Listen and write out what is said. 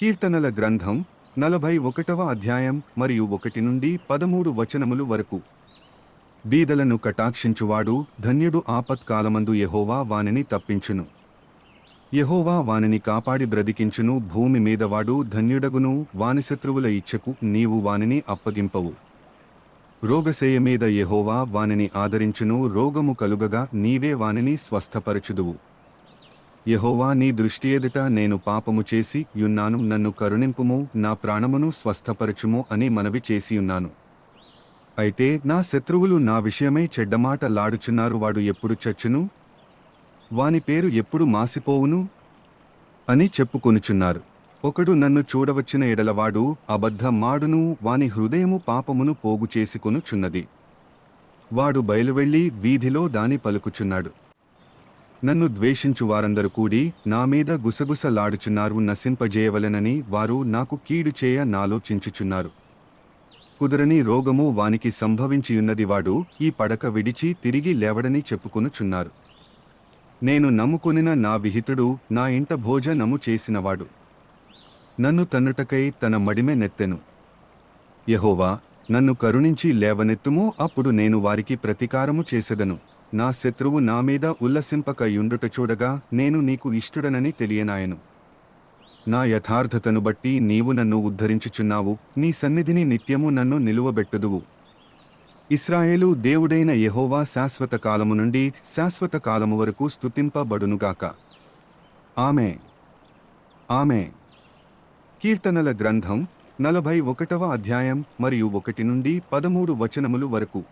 కీర్తనల గ్రంథం నలభై ఒకటవ అధ్యాయం మరియు ఒకటి నుండి పదమూడు వచనములు వరకు. బీదలను కటాక్షించువాడు ధన్యుడు ఆపత్కాలమందు యహోవా వానిని తప్పించును. యహోవా వానిని కాపాడి బ్రతికించును భూమి మీదవాడు ధన్యుడగును వాని శత్రువుల ఇచ్చకు నీవు వానిని అప్పగింపవు. రోగశేయ మీద యహోవా వానిని ఆదరించును రోగము కలుగగా నీవే వానిని స్వస్థపరచుదువు. యహోవా నీ దృష్టి ఎదుట నేను పాపము చేసి యున్నాను నన్ను కరుణింపుము నా ప్రాణమును స్వస్థపరచుము అని మనవి చేసియున్నాను అయితే నా శత్రువులు నా విషయమై చెడ్డమాట లాడుచున్నారు. వాడు ఎప్పుడు చచ్చును? వాని పేరు ఎప్పుడు మాసిపోవును? అని చెప్పుకొనుచున్నారు. ఒకడు నన్ను చూడవచ్చిన ఎడలవాడు అబద్ధమాడును. వాని హృదయము పాపమును పోగు చేసుకొనుచున్నది వాడు బయలువెళ్ళి వీధిలో దాని పలుకుచున్నాడు. నన్ను ద్వేషించు వారందరూ కూడి నా మీద గుసగుసలాడుచున్నారు నశింపజేయవలెనని వారు నాకు కీడు చేయ నాలోచించుచున్నారు. కుదరని రోగము వానికి సంభవించియున్నది వాడు ఈ పడక విడిచి తిరిగి లేవడని చెప్పుకొనుచున్నారు. నేను నమ్ముకొనిన నా విహితుడు నా ఇంట భోజనము చేసినవాడు. నన్ను తన్నుటకై తన మడిమె నెత్తెను. యహోవా నన్ను కరుణించి లేవనెత్తుము అప్పుడు నేను వారికి ప్రతీకారము చేసెదను. నా శత్రువు నా మీద ఉల్లసింపక యుండుట చూడగా నేను నీకు ఇష్టుడనని తెలియనాయను. నా యథార్థతను బట్టి నీవు నన్ను ఉద్ధరించుచున్నావు నీ సన్నిధిని నిత్యము నన్ను నిలువబెట్టుదువు. ఇస్రాయేలు దేవుడైన యహోవా శాశ్వత కాలము నుండి శాశ్వత కాలము వరకు స్తుతింపబడునుగాక. ఆమె ఆమె. కీర్తనల గ్రంథం నలభై ఒకటవ అధ్యాయం మరియు ఒకటి నుండి పదమూడు వచనములు వరకు.